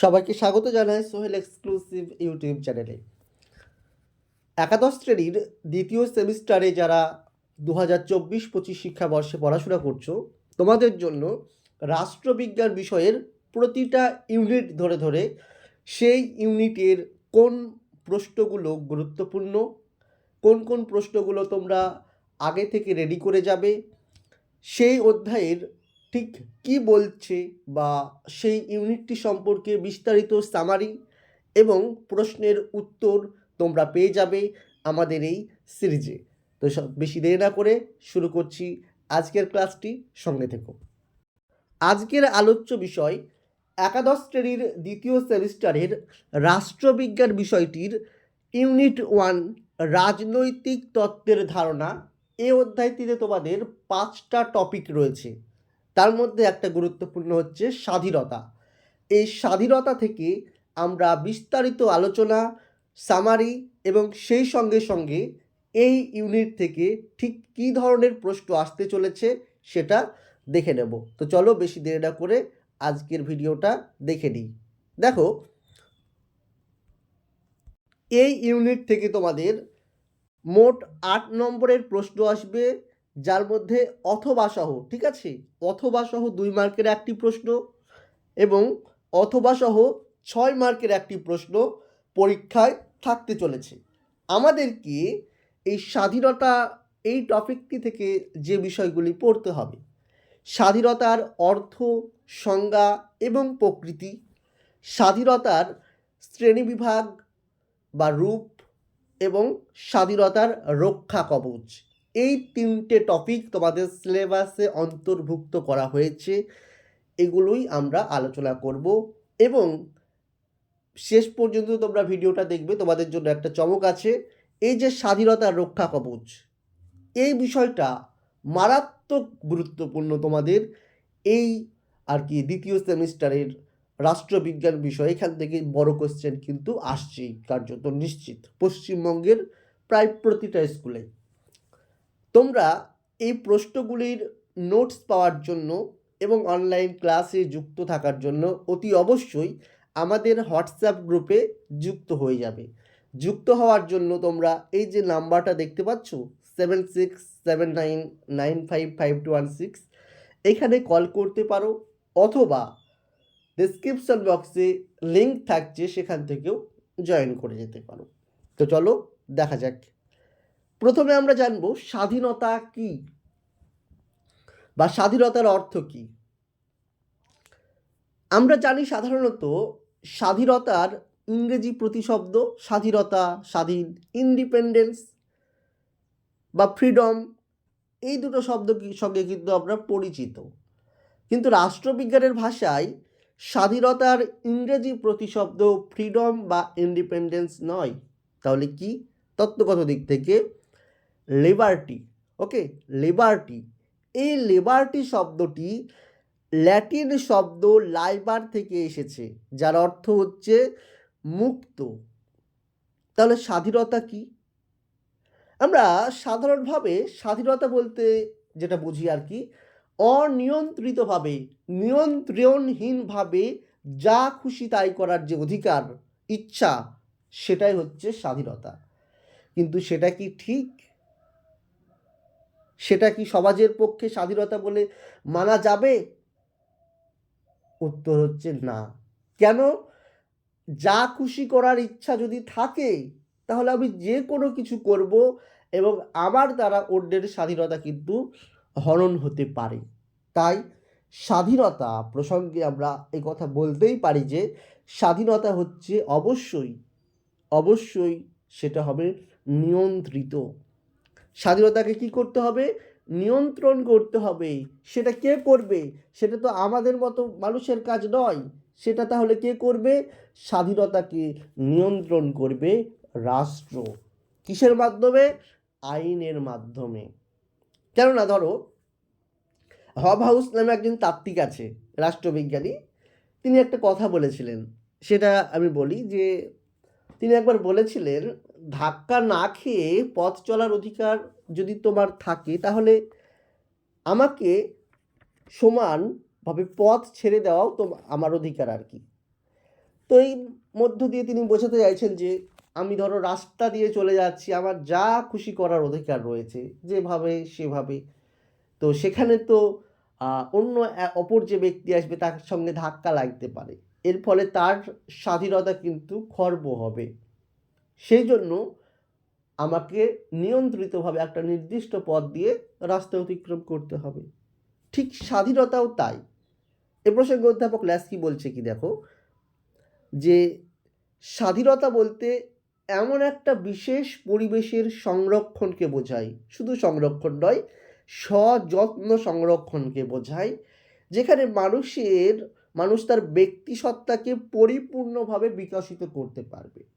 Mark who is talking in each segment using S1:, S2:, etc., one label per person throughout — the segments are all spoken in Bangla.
S1: সবাইকে স্বাগত জানাই সোহেল এক্সক্লুসিভ ইউটিউব চ্যানেলে। একাদশ শ্রেণির দ্বিতীয় সেমিস্টারে যারা দু হাজার চব্বিশ পঁচিশ শিক্ষাবর্ষে পড়াশোনা করছ, তোমাদের জন্য রাষ্ট্রবিজ্ঞান বিষয়ের প্রতিটা ইউনিট ধরে ধরে সেই ইউনিটের কোন প্রশ্নগুলো গুরুত্বপূর্ণ, কোন কোন প্রশ্নগুলো তোমরা আগে থেকে রেডি করে যাবে, সেই অধ্যায়ের ঠিক কি বলছে বা সেই ইউনিটটি সম্পর্কে বিস্তারিত সামারি এবং প্রশ্নের উত্তর তোমরা পেয়ে যাবে আমাদের এই সিরিজে। তো সব বেশি দেরি না করে শুরু করছি আজকের ক্লাসটি, সঙ্গে থেকো। আজকের আলোচ্য বিষয়, একাদশ শ্রেণির দ্বিতীয় সেমিস্টারের রাষ্ট্রবিজ্ঞান বিষয়টির ইউনিট ওয়ান রাজনৈতিক তত্ত্বের ধারণা। এই অধ্যায়টিতে তোমাদের পাঁচটা টপিক রয়েছে। তার মধ্যে একটা গুরুত্বপূর্ণ হচ্ছে স্বাধীনতা। এই স্বাধীনতা থেকে আমরা বিস্তারিত আলোচনা সামারি এবং সেই সঙ্গে সঙ্গে এই ইউনিট থেকে ঠিক কী ধরনের প্রশ্ন আসতে চলেছে সেটা দেখে নেব। তো চলো বেশি দেরি না করে আজকের ভিডিওটা দেখে নিই। দেখো, এই ইউনিট থেকে তোমাদের মোট আট নম্বরের প্রশ্ন আসবে যার মধ্যে অথবা সহ, ঠিক আছে? অথবা সহ দুই মার্কের একটি প্রশ্ন এবং অথবা সহ ছয় মার্কের একটি প্রশ্ন পরীক্ষায় থাকতে চলেছে। আমাদেরকে এই স্বাধীনতা, এই টপিকটি থেকে যে বিষয়গুলি পড়তে হবে, স্বাধীনতার অর্থ, সংজ্ঞা এবং প্রকৃতি, স্বাধীনতার শ্রেণীবিভাগ বা রূপ এবং স্বাধীনতার রক্ষা কবচ। এই তিনটে টপিক তোমাদের সিলেবাসে অন্তর্ভুক্ত করা হয়েছে। এগুলোই আমরা আলোচনা করব এবং শেষ পর্যন্ত তোমরা ভিডিওটা দেখবে, তোমাদের জন্য একটা চমক আছে। এই যে স্বাধীনতার রক্ষা কবচ, এই বিষয়টা মারাত্মক গুরুত্বপূর্ণ তোমাদের। এই আর কি দ্বিতীয় সেমিস্টারের রাষ্ট্রবিজ্ঞান বিষয় এখান থেকে বড় কোশ্চেন কিন্তু আসছেই কার্যত নিশ্চিত। পশ্চিমবঙ্গের প্রায় প্রতিটা স্কুলে। তোমরা এই প্রশ্নগুলির নোটস পাওয়ার জন্য এবং অনলাইন ক্লাসে যুক্ত থাকার জন্য অতি অবশ্যই আমাদের হোয়াটসঅ্যাপ গ্রুপে যুক্ত হয়ে যাবে। যুক্ত হওয়ার জন্য তোমরা এই যে নাম্বারটা দেখতে পাচ্ছ seven six seven nine nine five five two one six এখানে কল করতে পারো অথবা ডিসক্রিপশন বক্সে লিঙ্ক থাকছে সেখান থেকেও জয়েন করে যেতে পারো। তো চলো দেখা যাক। প্রথমে আমরা জানব স্বাধীনতা কি? বা স্বাধীনতার অর্থ কি? আমরা জানি সাধারণত স্বাধীনতার ইংরেজি প্রতিশব্দ স্বাধীনতা, স্বাধীন ইন্ডিপেন্ডেন্স বা ফ্রিডম এই দুটো শব্দ সঙ্গে কিন্তু আমরা পরিচিত। কিন্তু রাষ্ট্রবিজ্ঞানের ভাষায় স্বাধীনতার ইংরেজি প্রতিশব্দ ফ্রিডম বা ইন্ডিপেন্ডেন্স নয়। তাহলে কি? তত্ত্বগত দিক থেকে লিবার্টি ওকে লিবার্টি এই লিবার্টি শব্দটি ল্যাটিন শব্দ লাইবার থেকে এসেছে, যার অর্থ হচ্ছে মুক্ত। তাহলে স্বাধীনতা কি? আমরা সাধারণভাবে স্বাধীনতা বলতে যেটা বুঝি আর কি, অনিয়ন্ত্রিতভাবে, নিয়ন্ত্রণহীনভাবে যা খুশি তাই করার যে অধিকার, ইচ্ছা, সেটাই হচ্ছে স্বাধীনতা। কিন্তু সেটা কি ঠিক? সেটা কি সমাজের পক্ষে স্বাধীনতা বলে মানা যাবে? উত্তর হচ্ছে না। কেন? যা খুশি করার ইচ্ছা যদি থাকে, তাহলে আমি যে কোনো কিছু করব এবং আমার দ্বারা অন্যের স্বাধীনতা কিন্তু হরণ হতে পারে। তাই স্বাধীনতা প্রসঙ্গে আমরা এই কথা বলতেই পারি যে, স্বাধীনতা হচ্ছে অবশ্যই অবশ্যই সেটা হবে নিয়ন্ত্রিত। স্বাধীনতাকে কি করতে হবে? নিয়ন্ত্রণ করতে হবে। সেটা কে করবে? সেটা তো আমাদের মতো মানুষের কাজ নয়। সেটা তাহলে কে করবে? স্বাধীনতাকে নিয়ন্ত্রণ করবে রাষ্ট্র। কিসের মাধ্যমে? আইনের মাধ্যমে। কেননা ধরো, হব হাউস নামে একজন তাত্ত্বিক আছে, রাষ্ট্রবিজ্ঞানী। তিনি একটা কথা বলেছিলেন। সেটা আমি বলি যে, তিনি একবার বলেছিলেন ধাক্কা না খেয়ে পথ চলার অধিকার যদি তোমার থাকে, তাহলে আমাকে সমানভাবে পথ ছেড়ে দেওয়াও তো আমার অধিকার আর কি। তো এই মধ্য দিয়ে তিনি বোঝাতে চাইছেন যে, আমি ধরো রাস্তা দিয়ে চলে যাচ্ছি, আমার যা খুশি করার অধিকার রয়েছে, যেভাবে সেভাবে। তো সেখানে তো অন্য অপর যে ব্যক্তি আসবে, তার সঙ্গে ধাক্কা লাগতে পারে। এর ফলে তার স্বাধীনতা কিন্তু খর্ব হবে। সেই জন্য আমাকে নিয়ন্ত্রিতভাবে একটা নির্দিষ্ট পথ দিয়ে রাস্তা অতিক্রম করতে হবে। ঠিক স্বাধীনতাও তাই। এ প্রসঙ্গে অধ্যাপক ল্যাস্কি বলছে কি, দেখো, যে স্বাধীনতা বলতে এমন একটা বিশেষ পরিবেশের সংরক্ষণকে বোঝায়। শুধু সংরক্ষণ নয়, সযত্ন সংরক্ষণকে বোঝায়, যেখানে মানুষের, মানুষ তার ব্যক্তিসত্তাকে পরিপূর্ণভাবে বিকশিত করতে পারবে।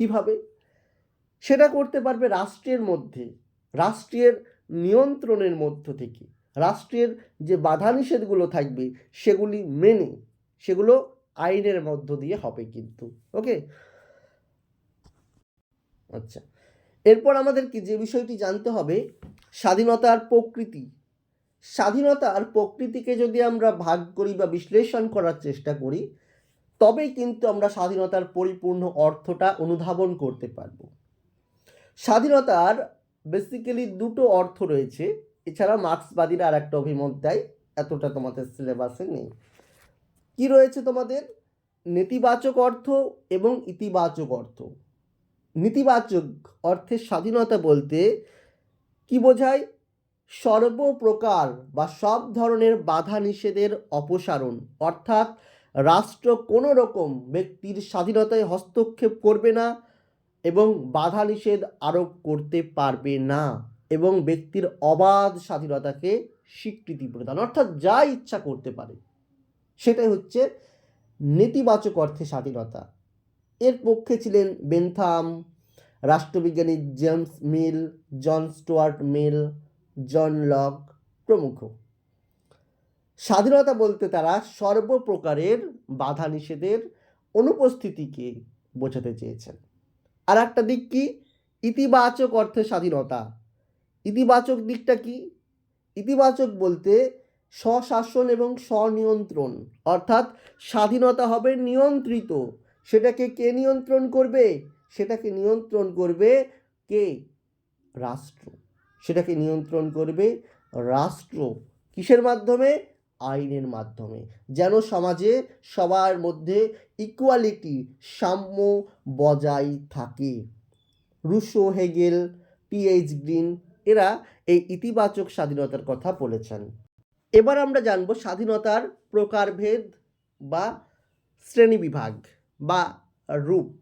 S1: কীভাবে? সেটা করতে পারবে রাষ্ট্রের মধ্যে, রাষ্ট্রের নিয়ন্ত্রণের মধ্য থেকে। রাষ্ট্রের যে বাধা নিষেধগুলো থাকবে, সেগুলি মেনে, সেগুলো আইনের মধ্য দিয়ে হবে কিন্তু, ওকে? আচ্ছা এরপর আমাদেরকে যে বিষয়টি জানতে হবে স্বাধীনতার প্রকৃতি। স্বাধীনতার প্রকৃতিকে যদি আমরা ভাগ করি বা বিশ্লেষণ করার চেষ্টা করি তবেই কিন্তু আমরা স্বাধীনতার পরিপূর্ণ অর্থটা অনুধাবন করতে পারব। স্বাধীনতার বেসিক্যালি দুটো অর্থ রয়েছে। এছাড়া মার্ক্সবাদীরা আর একটা অভিমত দেয়, এতটা তোমাদের সিলেবাসে নেই। কি রয়েছে তোমাদের? নেতিবাচক অর্থ এবং ইতিবাচক অর্থ। নেতিবাচক অর্থের স্বাধীনতা বলতে কি বোঝায়? সর্বপ্রকার বা সব ধরনের বাধা নিষেধের অপসারণ, অর্থাৎ রাষ্ট্র কোনো রকম ব্যক্তির স্বাধীনতায় হস্তক্ষেপ করবে না এবং বাধা নিষেধ আরোপ করতে পারবে না এবং ব্যক্তির অবাধ স্বাধীনতাকে স্বীকৃতি প্রদান অর্থাৎ যা ইচ্ছা করতে পারে, সেটাই হচ্ছে নেতিবাচক অর্থে স্বাধীনতা। এর পক্ষে ছিলেন Bentham, রাষ্ট্রবিজ্ঞানী James Mill, John Stuart Mill, John Locke প্রমুখ। স্বাধীনতা বলতে তারা সর্বপ্রকারের বাধা নিষেধের অনুপস্থিতিকে বোঝাতে চেয়েছেন। আর একটা দিক কি? ইতিবাচক অর্থে স্বাধীনতা। ইতিবাচক দিকটা কি? ইতিবাচক বলতে স্বশাসন এবং স্বনিয়ন্ত্রণ, অর্থাৎ স্বাধীনতা হবে নিয়ন্ত্রিত। সেটাকে কে নিয়ন্ত্রণ করবে? সেটাকে নিয়ন্ত্রণ করবে কে? রাষ্ট্র। সেটাকে নিয়ন্ত্রণ করবে রাষ্ট্র। কিসের মাধ্যমে? আইনের মাধ্যমে। যেন সমাজে সবার মধ্যে ইকুয়ালিটি সাম্য বজায় থাকে। রুশো, হেগেল টিএইচ গ্রিন, এরা এই ইতিবাচক স্বাধীনতার কথা বলেছেন। এবার আমরা জানব স্বাধীনতার প্রকারভেদ বা শ্রেণীবিভাগ বা রূপ।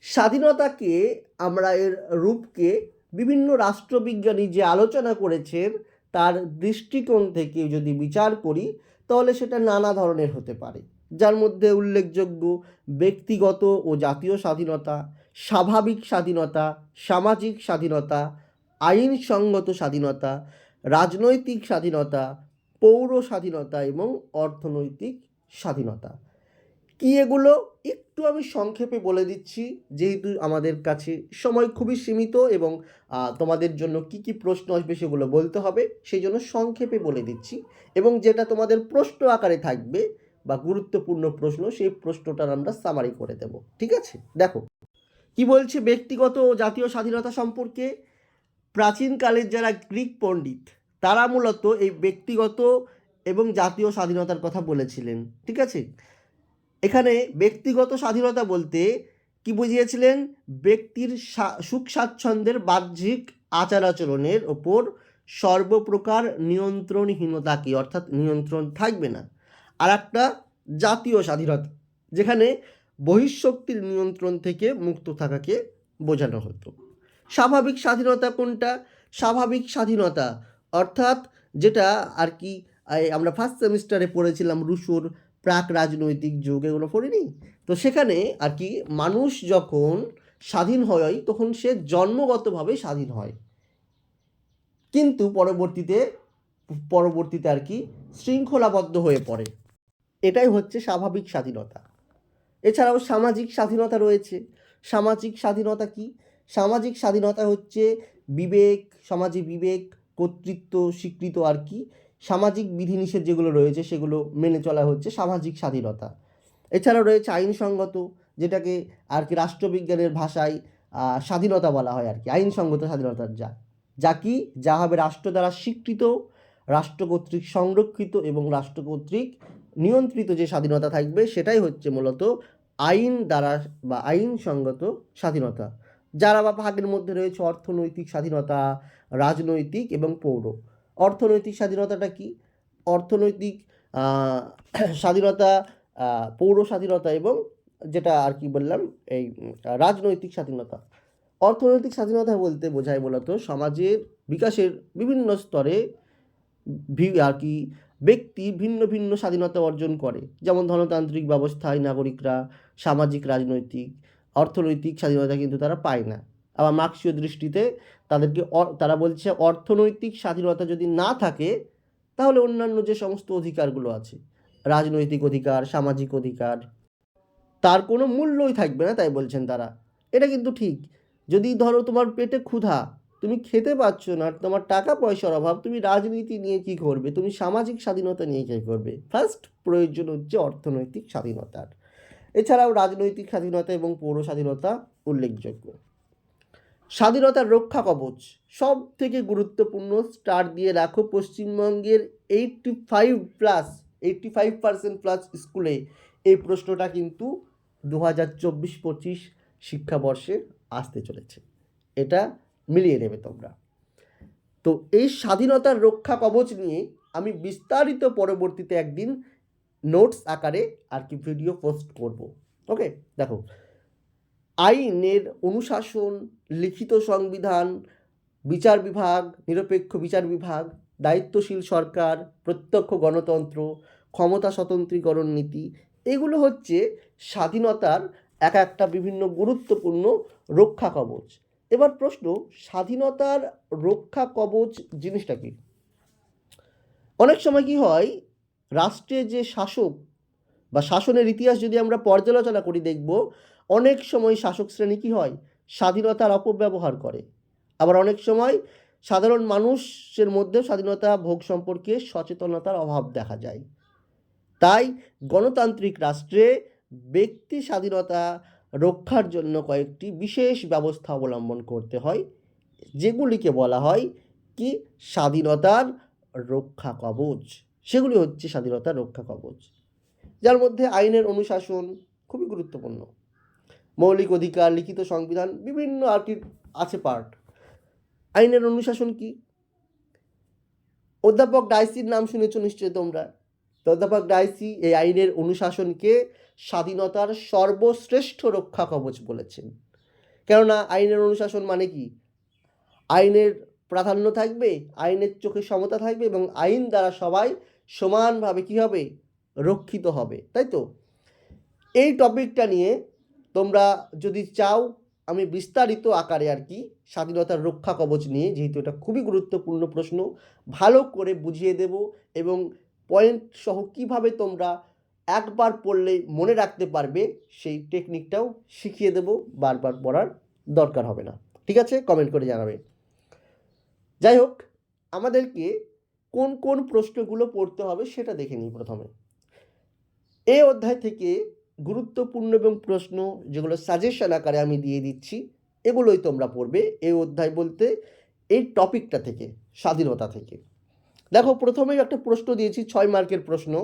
S1: স্বাধীনতাকে, আমরা এর রূপকে বিভিন্ন রাষ্ট্রবিজ্ঞানী যে আলোচনা করেছেন তার দৃষ্টিকোণ থেকে যদি বিচার করি, তাহলে সেটা নানা ধরনের হতে পারে। যার মধ্যে উল্লেখযোগ্য ব্যক্তিগত ও জাতীয় স্বাধীনতা, স্বাভাবিক স্বাধীনতা, সামাজিক স্বাধীনতা, আইনসঙ্গত স্বাধীনতা, রাজনৈতিক স্বাধীনতা, পৌর স্বাধীনতা এবং অর্থনৈতিক স্বাধীনতা। কি এগুলো? একটু আমি সংক্ষেপে বলে দিচ্ছি, যেহেতু আমাদের কাছে সময় খুবই সীমিত এবং তোমাদের জন্য কি কি প্রশ্ন আসবে সেগুলো বলতে হবে, সেই জন্য সংক্ষেপে বলে দিচ্ছি। এবং যেটা তোমাদের প্রশ্ন আকারে থাকবে বা গুরুত্বপূর্ণ প্রশ্ন, সেই প্রশ্নটার আমরা সামারি করে দেব। ঠিক আছে? দেখো। কি বলছে ব্যক্তিগত ও জাতীয় স্বাধীনতা সম্পর্কে? প্রাচীনকালের যারা গ্রিক পণ্ডিত, তারা মূলত এই ব্যক্তিগত এবং জাতীয় স্বাধীনতার কথা বলেছিলেন। ঠিক আছে? এখানে ব্যক্তিগত স্বাধীনতা বলতে কি বুঝিয়েছিলেন? ব্যক্তির সুখ স্বাচ্ছন্দ্যের বাহ্যিক আচার আচরণের ওপর সর্বপ্রকার নিয়ন্ত্রণহীনতাকে অর্থাৎ নিয়ন্ত্রণ থাকবে না। আর একটা জাতীয় স্বাধীনতা, যেখানে বহিঃশক্তির নিয়ন্ত্রণ থেকে মুক্ত থাকাকে বোঝানো হতো। স্বাভাবিক স্বাধীনতা কোনটা? স্বাভাবিক স্বাধীনতা, অর্থাৎ যেটা আর কি আমরা ফার্স্ট সেমিস্টারে পড়েছিলাম রুশোর প্রাক রাজনৈতিক যুগ এগুলো পড়িনি। তো সেখানে আর কি মানুষ যখন স্বাধীন হয় তখন সে জন্মগতভাবে স্বাধীন হয়। কিন্তু পরবর্তীতে পরবর্তীতে আর কি শৃঙ্খলাবদ্ধ হয়ে পড়ে। এটাই হচ্ছে স্বাভাবিক স্বাধীনতা। এছাড়াও সামাজিক স্বাধীনতা রয়েছে। সামাজিক স্বাধীনতা কি? সামাজিক স্বাধীনতা হচ্ছে বিবেক, সমাজে বিবেক, কর্তৃত্ব, স্বীকৃত আর কি সামাজিক বিধিনিষেধ যেগুলো রয়েছে সেগুলো মেনে চলা হচ্ছে সামাজিক স্বাধীনতা। এছাড়াও রয়েছে আইনসঙ্গত, যেটাকে আর কি রাষ্ট্রবিজ্ঞানের ভাষায় স্বাধীনতা বলা হয় আর কি, আইনসঙ্গত স্বাধীনতার যা। যা কি? যা হবে রাষ্ট্র দ্বারা স্বীকৃত, রাষ্ট্র কর্তৃক সংরক্ষিত এবং রাষ্ট্র কর্তৃক নিয়ন্ত্রিত যে স্বাধীনতা থাকবে সেটাই হচ্ছে মূলত আইন দ্বারা বা আইনসঙ্গত স্বাধীনতা। যারা বা ভাগের মধ্যে রয়েছে অর্থনৈতিক স্বাধীনতা, রাজনৈতিক এবং পৌর। অর্থনৈতিক স্বাধীনতাটা কি? অর্থনৈতিক স্বাধীনতা পৌর স্বাধীনতা এবং যেটা আর কি বললাম, এই রাজনৈতিক স্বাধীনতা। অর্থনৈতিক স্বাধীনতা বলতে বোঝায় মূলত সমাজের বিকাশের বিভিন্ন স্তরে আর কি, ব্যক্তি ভিন্ন ভিন্ন স্বাধীনতা অর্জন করে। যেমন ধনতান্ত্রিক ব্যবস্থায় নাগরিকরা, সামাজিক, রাজনৈতিক, অর্থনৈতিক স্বাধীনতা কিন্তু তারা পায় না। আবার মার্ক্সীয় দৃষ্টিতে তাদেরকে তারা বলছে অর্থনৈতিক স্বাধীনতা যদি না থাকে, তাহলে অন্যান্য যে সমস্ত অধিকারগুলো আছে, রাজনৈতিক অধিকার, সামাজিক অধিকার, তার কোনো মূল্যই থাকবে না তাই বলছেন তারা। এটা কিন্তু ঠিক। যদি ধরো তোমার পেটে ক্ষুধা, তুমি খেতে পাচ্ছ না, তোমার টাকা পয়সার অভাব, তুমি রাজনীতি নিয়ে কি করবে? তুমি সামাজিক স্বাধীনতা নিয়ে কী করবে? ফার্স্ট প্রয়োজন হচ্ছে অর্থনৈতিক স্বাধীনতার। এছাড়াও রাজনৈতিক স্বাধীনতা এবং পৌর স্বাধীনতা উল্লেখযোগ্য। স্বাধীনতার রক্ষা কবচ। সব থেকে গুরুত্বপূর্ণ স্টার দিয়ে রাখো পশ্চিমবঙ্গের eighty five plus eighty five percent plus স্কুলে। এই প্রশ্নটা কিন্তু দু হাজার চব্বিশ পঁচিশ শিক্ষাবর্ষে আসতে চলেছে। এটা মিলিয়ে নেবে তোমরা। তো এই স্বাধীনতার রক্ষা কবচ নিয়ে আমি বিস্তারিত পরবর্তীতে একদিন নোটস আকারে আর কি ভিডিও পোস্ট করব। ওকে দেখো আইনের অনুশাসন, লিখিত সংবিধান, বিচার বিভাগ, নিরপেক্ষ বিচার বিভাগ, দায়িত্বশীল সরকার, প্রত্যক্ষ গণতন্ত্র, ক্ষমতা স্বতন্ত্রীকরণ নীতি, এগুলো হচ্ছে স্বাধীনতার এক একটা বিভিন্ন গুরুত্বপূর্ণ রক্ষা কবচ। এবার প্রশ্ন, স্বাধীনতার রক্ষা কবচ জিনিসটা কি? অনেক সময় কি হয় রাষ্ট্রে যে শাসক বা শাসনের ইতিহাস যদি আমরা পর্যালোচনা করি, দেখব অনেক সময় শাসক শ্রেণি কী হয়? স্বাধীনতার অপব্যবহার করে। আবার অনেক সময় সাধারণ মানুষের মধ্যে স্বাধীনতা ভোগ সম্পর্কে সচেতনতার অভাব দেখা যায়। তাই গণতান্ত্রিক রাষ্ট্রে ব্যক্তি স্বাধীনতা রক্ষার জন্য কয়েকটি বিশেষ ব্যবস্থা অবলম্বন করতে হয়, যেগুলিকে বলা হয় কি? স্বাধীনতার রক্ষা কবচ। সেগুলি হচ্ছে স্বাধীনতার রক্ষা কবচ। যার মধ্যে আইনের অনুশাসন খুবই গুরুত্বপূর্ণ। মৌলিক অধিকার, লিখিত সংবিধান, বিভিন্ন আর কি আছে পার্ট আইনের অনুশাসন কি? অধ্যাপক ডাইসির নাম শুনেছ নিশ্চয়ই তোমরা? অধ্যাপক ডাইসি এই আইনের অনুশাসনকে স্বাধীনতার সর্বশ্রেষ্ঠ রক্ষা কবচ বলেছেন। কেননা আইনের অনুশাসন মানে কি? আইনের প্রাধান্য থাকবে, আইনের চোখে সমতা থাকবে এবং আইন দ্বারা সবাই সমানভাবে কী হবে? রক্ষিত হবে, তাই তো? এই টপিকটা নিয়ে তোমরা যদি চাও, আমি বিস্তারিত আকারে আর কি স্বাধীনতার রক্ষা কবচ নিয়ে, যেহেতু এটা খুবই গুরুত্বপূর্ণ প্রশ্ন, ভালো করে বুঝিয়ে দেব এবং পয়েন্ট সহ কীভাবে তোমরা একবার পড়লে মনে রাখতে পারবে, সেই টেকনিকটাও শিখিয়ে দেব, বারবার পড়ার দরকার হবে না। ঠিক আছে? কমেন্ট করে জানাবে। যাই হোক, আমাদেরকে কোন কোন প্রশ্নগুলো পড়তে হবে সেটা দেখে নিই প্রথমে। এই অধ্যায় থেকে গুরুত্বপূর্ণ এবং প্রশ্ন যেগুলো সাজেশন আকারে আমি দিয়ে দিচ্ছি, এগুলোই তোমরা পড়বে এই অধ্যায় বলতে এই টপিকটা থেকে, স্বাধীনতা থেকে। দেখো, প্রথমেই একটা প্রশ্ন দিয়েছি, ছয় মার্কের প্রশ্ন।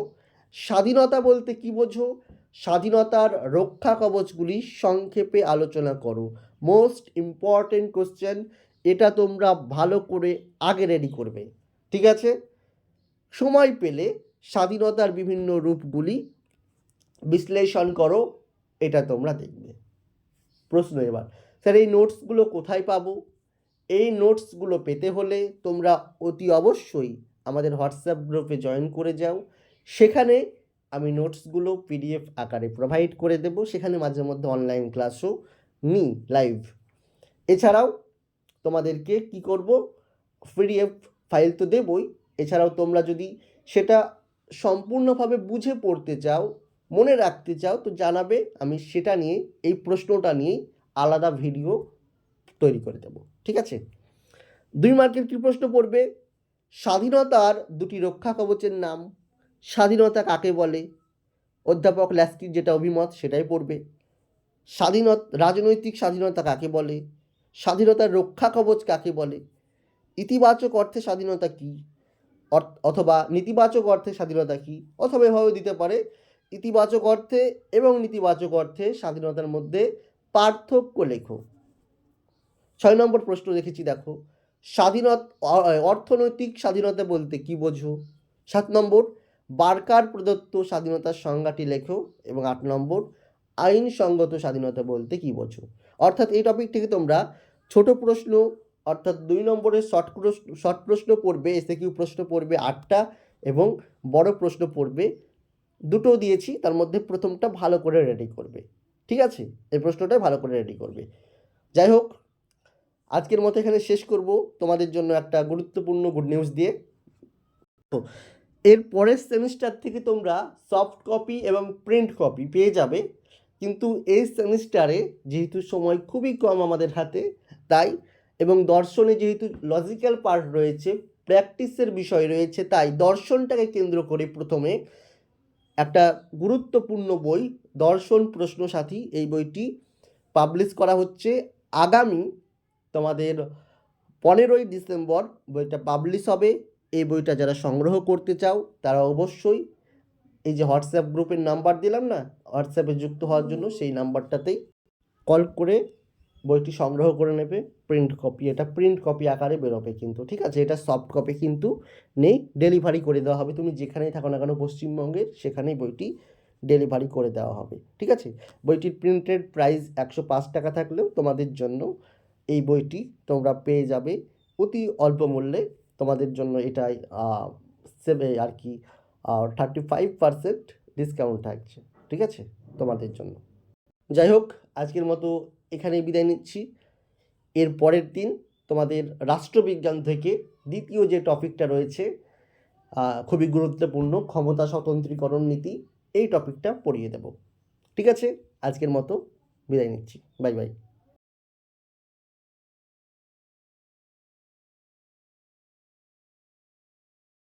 S1: স্বাধীনতা বলতে কি বোঝো? স্বাধীনতার রক্ষা কবচগুলি সংক্ষেপে আলোচনা করো। মোস্ট ইম্পর্টেন্ট কোশ্চেন এটা তোমরা ভালো করে আগে রেডি করবে। ঠিক আছে? সময় পেলে স্বাধীনতার বিভিন্ন রূপগুলি বিশ্লেষণ করো, এটা তোমরা দেখবে। প্রশ্ন এবার, স্যার, এই নোটসগুলো কোথায় পাবো? এই নোটসগুলো পেতে হলে তোমরা অতি অবশ্যই আমাদের হোয়াটসঅ্যাপ গ্রুপে জয়েন করে যাও। সেখানে আমি নোটসগুলো পিডিএফ আকারে প্রোভাইড করে দেব। সেখানে মাঝে মধ্যে অনলাইন ক্লাসও নিই লাইভ। এছাড়াও তোমাদেরকে কি করব? পিডিএফ ফাইল তো দেবই। এছাড়াও তোমরা যদি সেটা সম্পূর্ণভাবে বুঝে পড়তে চাও মনে রাখতে চাও তো জানাবে, আমি সেটা নিয়ে, এই প্রশ্নটা নিয়েই আলাদা ভিডিও তৈরি করে দেব, ঠিক আছে? দুই মার্কের কী প্রশ্ন পড়বে? স্বাধীনতার দুটি রক্ষা কবচের নাম, স্বাধীনতা কাকে বলে? অধ্যাপক ল্যাস্কির যেটা অভিমত সেটাই পড়বে। স্বাধীনত, রাজনৈতিক স্বাধীনতা কাকে বলে? স্বাধীনতার রক্ষা কবচ কাকে বলে? ইতিবাচক অর্থে স্বাধীনতা কী? অথবা নেতিবাচক অর্থে স্বাধীনতা কী? অথবা এভাবে দিতে পারে ইতিবাচক অর্থে এবং নেতিবাচক অর্থে স্বাধীনতার মধ্যে পার্থক্য লেখো। ছয় নম্বর প্রশ্ন দেখেছি, দেখো। স্বাধীনত অর্থনৈতিক স্বাধীনতা বলতে কি বোঝো? সাত নম্বর, বার্কার প্রদত্ত স্বাধীনতার সংজ্ঞাটি লেখো এবং আট নম্বর, আইনসঙ্গত স্বাধীনতা বলতে কি বোঝো? অর্থাৎ এই টপিক থেকে তোমরা ছোট প্রশ্ন, অর্থাৎ দুই নম্বরের শর্ট প্রশ্ন শর্ট প্রশ্ন পড়বে এসে কিউ প্রশ্ন পড়বে আটটা এবং বড় প্রশ্ন পড়বে দুটো দিয়েছি, তার মধ্যে প্রথমটা ভালো করে রেডি করবে। ঠিক আছে? এই প্রশ্নটাই ভালো করে রেডি করবে। যাই হোক, আজকের মতো এখানে শেষ করব। তোমাদের জন্য একটা গুরুত্বপূর্ণ গুড নিউজ দিয়ে। তো, এর পরের সেমিস্টার থেকে তোমরা সফট কপি এবং প্রিন্ট কপি পেয়ে যাবে। কিন্তু এই সেমিস্টারে যেহেতু সময় খুবই কম আমাদের হাতে, তাই এবং দর্শনে যেহেতু লজিক্যাল পার্ট রয়েছে প্র্যাকটিসের বিষয় রয়েছে, তাই দর্শনটাকে কেন্দ্র করে প্রথমে একটা গুরুত্বপূর্ণ বই, দর্শন প্রশ্ন সাথী, এই বইটি পাবলিশ করা হচ্ছে আগামী তোমাদের পনেরোই ডিসেম্বর। বইটা পাবলিশ হবে। এই বইটা যারা সংগ্রহ করতে চাও, তারা অবশ্যই এই যে হোয়াটসঅ্যাপ গ্রুপের নাম্বার দিলাম না হোয়াটসঅ্যাপে যুক্ত হওয়ার জন্য সেই নাম্বারটাতেই কল করে বইটি সংগ্রহ করে নেবে প্রিন্ট কপি এটা প্রিন্ট কপি আকারে বেরোবে কিন্তু, ঠিক আছে? এটা সফট কপি কিন্তু নেই ডেলিভারি করে দেওয়া হবে। তুমি যেখানেই থাকো না কেন পশ্চিমবঙ্গে সেখানেই বইটি ডেলিভারি করে দেওয়া হবে, ঠিক আছে? বইটির প্রিন্টেড প্রাইস একশো পাঁচ টাকা থাকলেও তোমাদের জন্য এই বইটি তোমরা পেয়ে যাবে। অতি অল্প মূল্যে তোমাদের জন্য এটাই সেভে আর কি থার্টি ফাইভ পারসেন্ট ডিসকাউন্ট থাকছে, ঠিক আছে? তোমাদের জন্য। যাই হোক, আজকের মতো এখানেই বিদায় নিচ্ছি। এর পরের দিন তোমাদের রাষ্ট্রবিজ্ঞান থেকে দ্বিতীয় যে টপিকটা রয়েছে খুবই গুরুত্বপূর্ণ ক্ষমতা স্বতন্ত্রীকরণ নীতি, এই টপিকটা পড়িয়ে দেব। ঠিক আছে? আজকের মতো বিদায় নিচ্ছি। Bye bye.